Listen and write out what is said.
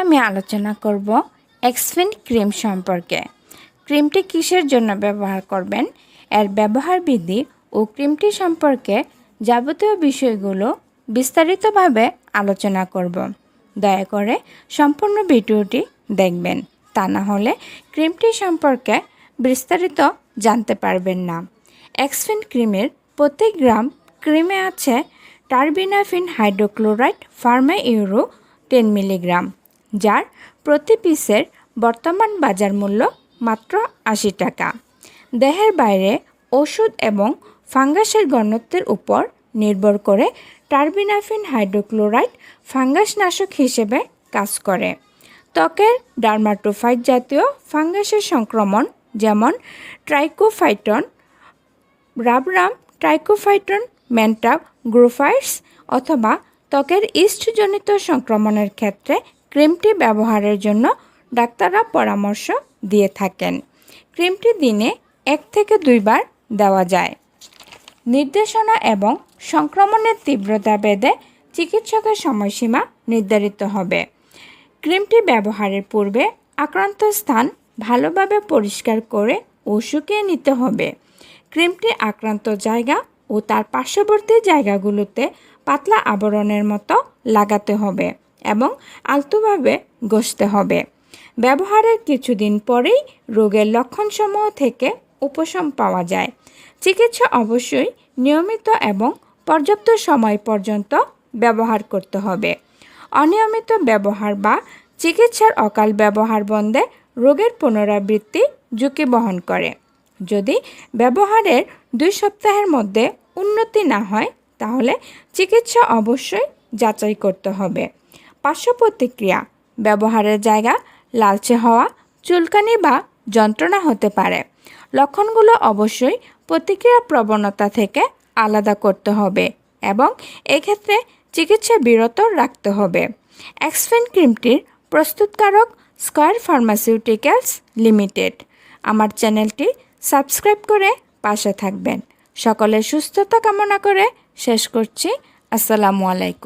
আমি আলোচনা করব এক্সফিন ক্রিম সম্পর্কে। ক্রিমটি কিসের জন্য ব্যবহার করবেন? এর ব্যবহার বিধি ও ক্রিমটি সম্পর্কে যাবতীয় বিষয়গুলো বিস্তারিতভাবে আলোচনা করব। দয়া করে সম্পূর্ণ ভিডিওটি দেখবেন। তা না হলে ক্রিমটি সম্পর্কে বিস্তারিত জানতে পারবেন না। এক্সফিন ক্রিমের প্রতি গ্রাম ক্রিমে আছে terbinafine hydrochloride pharma euro ten milligram. যার প্রতি পিসের বর্তমান বাজার মূল্য মাত্র আশি টাকা। দেহের বাইরে ওষুধ এবং ফাঙ্গাসের ঘনত্বের উপর নির্ভর করে টার্বিনাফিন হাইড্রোক্লোরাইড ফাঙ্গাসনাশক হিসেবে কাজ করে। ত্বকের ডার্মাটোফাইট জাতীয় ফাঙ্গাসের সংক্রমণ যেমন ট্রাইকোফাইটন, রাবরাম ট্রাইকোফাইটন ম্যান্টাপ গ্রোফাইটস অথবা ত্বকের ইস্টজনিত সংক্রমণের ক্ষেত্রে ক্রিমটি ব্যবহারের জন্য ডাক্তাররা পরামর্শ দিয়ে থাকেন। ক্রিমটি দিনে এক থেকে দুইবার দেওয়া যায়। নির্দেশনা এবং সংক্রমণের তীব্রতা বেদে চিকিৎসকের সময়সীমা নির্ধারিত হবে। ক্রিমটি ব্যবহারের পূর্বে আক্রান্ত স্থান ভালোভাবে পরিষ্কার করে ও শুকিয়ে নিতে হবে। ক্রিমটি আক্রান্ত জায়গা ও তার পার্শ্ববর্তী জায়গাগুলোতে পাতলা আবরণের মতো লাগাতে হবে। এবং আলতোভাবে ঘষতে হবে। ব্যবহারের কিছুদিন পরেই রোগের লক্ষণসমূহ থেকে উপশম পাওয়া যায়। চিকিৎসা অবশ্যই নিয়মিত এবং পর্যাপ্ত সময় পর্যন্ত ব্যবহার করতে হবে। অনিয়মিত ব্যবহার বা চিকিৎসার অকাল ব্যবহার বন্ধে রোগের পুনরাবৃত্তি ঝুঁকি বহন করে। যদি ব্যবহারের দুই সপ্তাহের মধ্যে উন্নতি না হয়, তাহলে চিকিৎসা অবশ্যই যাচাই করতে হবে। পার্শ্ব প্রতিক্রিয়া ব্যবহারের জায়গা, লালচে হওয়া, চুলকানি বা যন্ত্রণা হতে পারে। লক্ষণগুলো অবশ্যই প্রতিক্রিয়া প্রবণতা থেকে আলাদা করতে হবে এবং এক্ষেত্রে চিকিৎসা বিরত রাখতে হবে। এক্সফেন ক্রিমটির প্রস্তুতকারক স্কয়ার ফার্মাসিউটিক্যালস লিমিটেড। আমার চ্যানেলটি সাবস্ক্রাইব করে পাশে থাকবেন। সকলের সুস্থতা কামনা করে শেষ করছি। আসসালামু আলাইকুম।